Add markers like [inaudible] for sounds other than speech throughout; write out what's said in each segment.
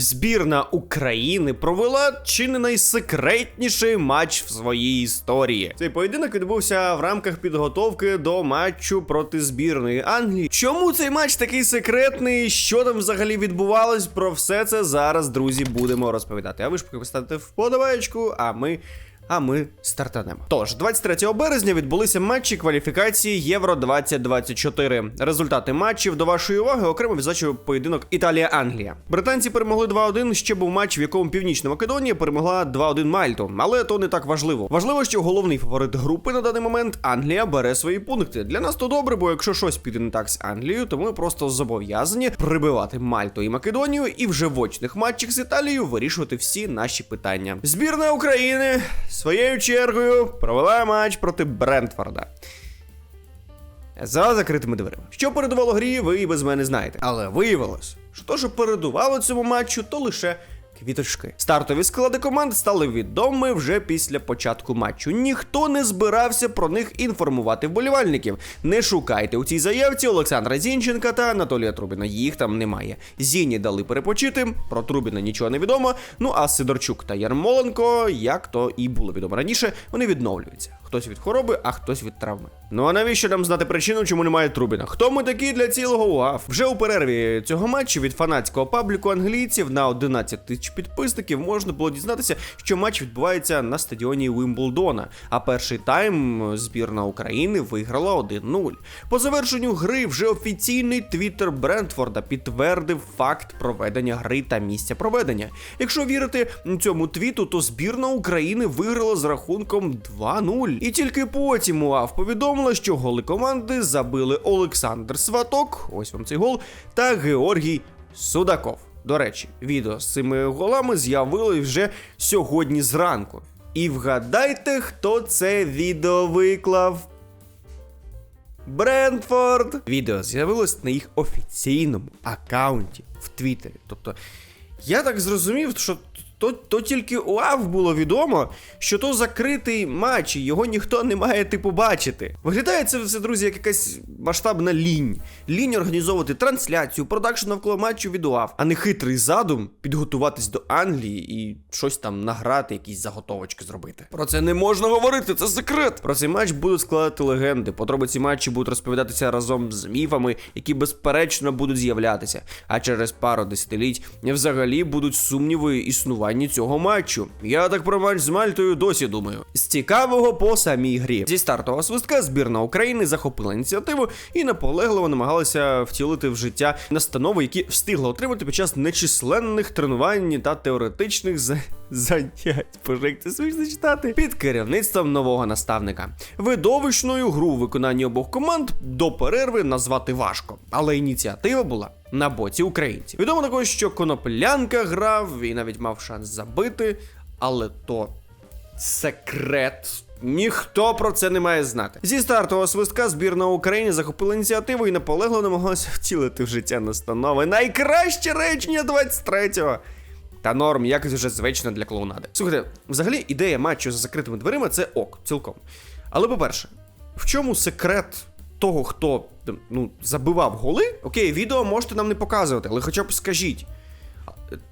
Збірна України провела чи не найсекретніший матч в своїй історії. Цей поєдинок відбувся в рамках підготовки до матчу проти збірної Англії. Чому цей матч такий секретний? Що там взагалі відбувалось? Про все це зараз, друзі, будемо розповідати. А ви ж поки поставте вподобаєчку, а ми. А ми стартанемо. Тож, 23 березня відбулися матчі кваліфікації Євро 2024. Результати матчів до вашої уваги окремо відзначив поєдинок Італія-Англія. Британці перемогли 2-1. Ще був матч, в якому Північна Македонія перемогла 2-1 Мальту. Але то не так важливо. Важливо, що головний фаворит групи на даний момент Англія бере свої пункти. Для нас то добре, бо якщо щось піде не так з Англією, то ми просто зобов'язані прибивати Мальту і Македонію і вже в очних матчах з Італією вирішувати всі наші питання. Збірна України своєю чергою провела матч проти Брентфорда. За закритими дверима. Що передувало грі, ви і без мене знаєте. Але виявилось, що то, що передувало цьому матчу, то лише квіточки. Стартові склади команд стали відомі вже після початку матчу. Ніхто не збирався про них інформувати вболівальників. Не шукайте у цій заявці Олександра Зінченка та Анатолія Трубіна. Їх там немає. Зіні дали перепочити, про Трубіна нічого не відомо. Ну а Сидорчук та Ярмоленко, як то і було відомо раніше, вони відновлюються. Хтось від хвороби, а хтось від травми. Ну а навіщо нам знати причину, чому немає Трубіна? Хто ми такі для цілого УАФ? Вже у перерві цього матчу від фанатського пабліку англійців на 11 тисяч підписників можна було дізнатися, що матч відбувається на стадіоні Вимблдона. А перший тайм збірна України виграла 1-0. По завершенню гри вже офіційний твіттер Брентфорда підтвердив факт проведення гри та місця проведення. Якщо вірити цьому твіту, то збірна України виграла з рахунком 2-0. І тільки потім УАФ повідомила, що голи команди забили Олександр Сваток, ось вам цей гол, та Георгій Судаков. До речі, відео з цими голами з'явилось вже сьогодні зранку. І вгадайте, хто це відео виклав. Брентфорд! Відео з'явилось на їх офіційному аккаунті в Твіттері. Тобто, я так зрозумів, що то, то тільки УАВ було відомо, що то закритий матч, і його ніхто не має типу бачити. Виглядає це все, друзі, як якась масштабна лінь. Лінь організовувати трансляцію, продакшн навколо матчу від УАВ, а не хитрий задум підготуватись до Англії і щось там награти, якісь заготовочки зробити. Про це не можна говорити, це секрет. Про цей матч будуть складати легенди. Подробиці матчі будуть розповідатися разом з міфами, які безперечно будуть з'являтися. А через пару десятиліть взагалі будуть сумніви існування цього матчу. Я так про матч з Мальтою досі думаю. З цікавого по самій грі. Зі стартового свистка збірна України захопила ініціативу і наполегливо намагалася втілити в життя настанови, які встигла отримати під час нечисленних тренувань та теоретичних. Занять. Це смішно читати під керівництвом нового наставника. Видовищною гру у виконанні обох команд до перерви назвати важко, але ініціатива була на боці українців. Відомо також, що Коноплянка грав і навіть мав шанс забити, але то секрет. Ніхто про це не має знати. Зі стартового свистка збірна України захопила ініціативу і наполегло намагалася втілити в життя настанови. Найкраще речення 23-го. Та норм, якось вже звично для клоунади. Слухайте, взагалі ідея матчу за закритими дверима це ок, цілком. Але по-перше, в чому секрет того, хто ну, забивав голи? Окей, відео можете нам не показувати, але хоча б скажіть.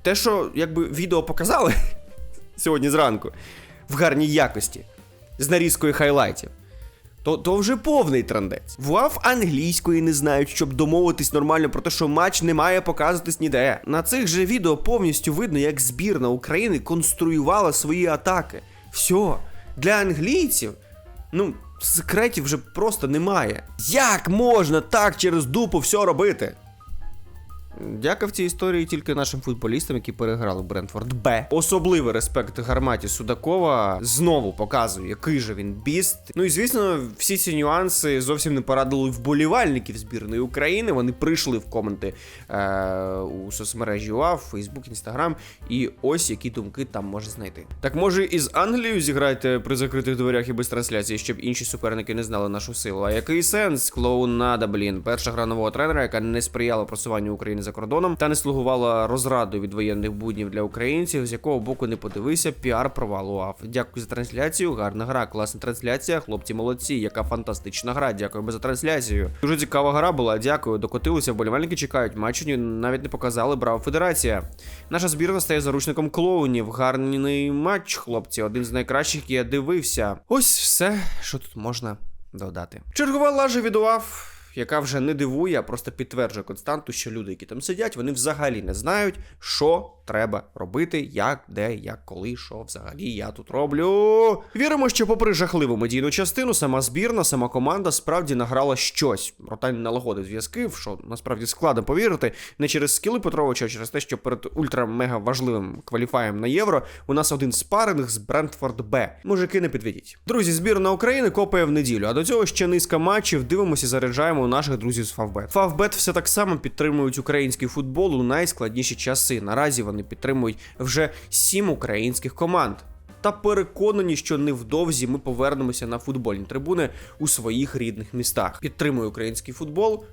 Те, що якби відео показали [laughs] сьогодні зранку в гарній якості, з нарізкою хайлайтів. То, то вже повний трандець. ВУАФ англійської не знають, щоб домовитись нормально про те, що матч не має показуватись ніде. На цих же відео повністю видно, як збірна України конструювала свої атаки. Все. Для англійців, ну, секретів вже просто немає. Як можна так через дупу все робити? Дяка в цій історії тільки нашим футболістам, які переграли Брентфорд Б. Особливий респект гарматі Судакова знову показує, який же він біст. Ну і звісно, всі ці нюанси зовсім не порадили вболівальників збірної України. Вони прийшли в коменти е- у соцмережі УАФ, Фейсбук, Інстаграм. І ось які думки там може знайти. Так може і з Англією зіграйте при закритих дверях і без трансляції, щоб інші суперники не знали нашу силу. А який сенс? Клоунада, блін, перша гра нового тренера, яка не сприяла просуванню України за кордоном та не слугувала розрадою від воєнних буднів для українців, з якого боку не подивися, піар провал УАФ. Дякую за трансляцію. Гарна гра, класна трансляція. Хлопці молодці, яка фантастична гра. Дякуємо за трансляцію. Дуже цікава гра була. Дякую. Докотилися. Вболівальники чекають. Матчу навіть не показали. Браво Федерація. Наша збірна стає заручником клоунів. Гарний матч, хлопці. Один з найкращих, який я дивився. Ось все, що тут можна додати. Чергова лажа від УАФ. Яка вже не дивує, а просто підтверджує константу, що люди, які там сидять, вони взагалі не знають, що треба робити, як, де, як, коли, що взагалі я тут роблю. Віримо, що, попри жахливу медійну частину, сама збірна, сама команда справді награла щось. Ротань налагодив зв'язки, що насправді складно повірити, не через скіли Петровича, а через те, що перед ультра-мега важливим кваліфаєм на євро у нас один спаринг з Брентфорд Б. Мужики, не підведіть. Друзі, збірна України копає в неділю. А до цього ще низка матчів. Дивимося, заряджаємо у наших друзів з Фавбет. Фавбет все так само підтримують український футбол у найскладніші часи. Наразі вони підтримують вже сім українських команд. Та переконані, що невдовзі ми повернемося на футбольні трибуни у своїх рідних містах. Підтримуй український футбол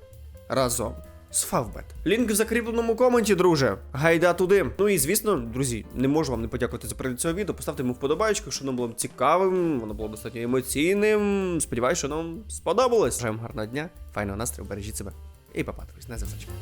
разом з Фавбет. Лінк в закріпленому коменті, друже. Гайда туди. Ну і звісно, друзі, не можу вам не подякувати за перегляд цього відео. Поставте йому вподобайку, якщо воно було цікавим, воно було достатньо емоційним. Сподіваюсь, що нам сподобалось. Бажаємо гарного дня, файного настрою, бережіть себе. І папа, друзі, на зв'язочку.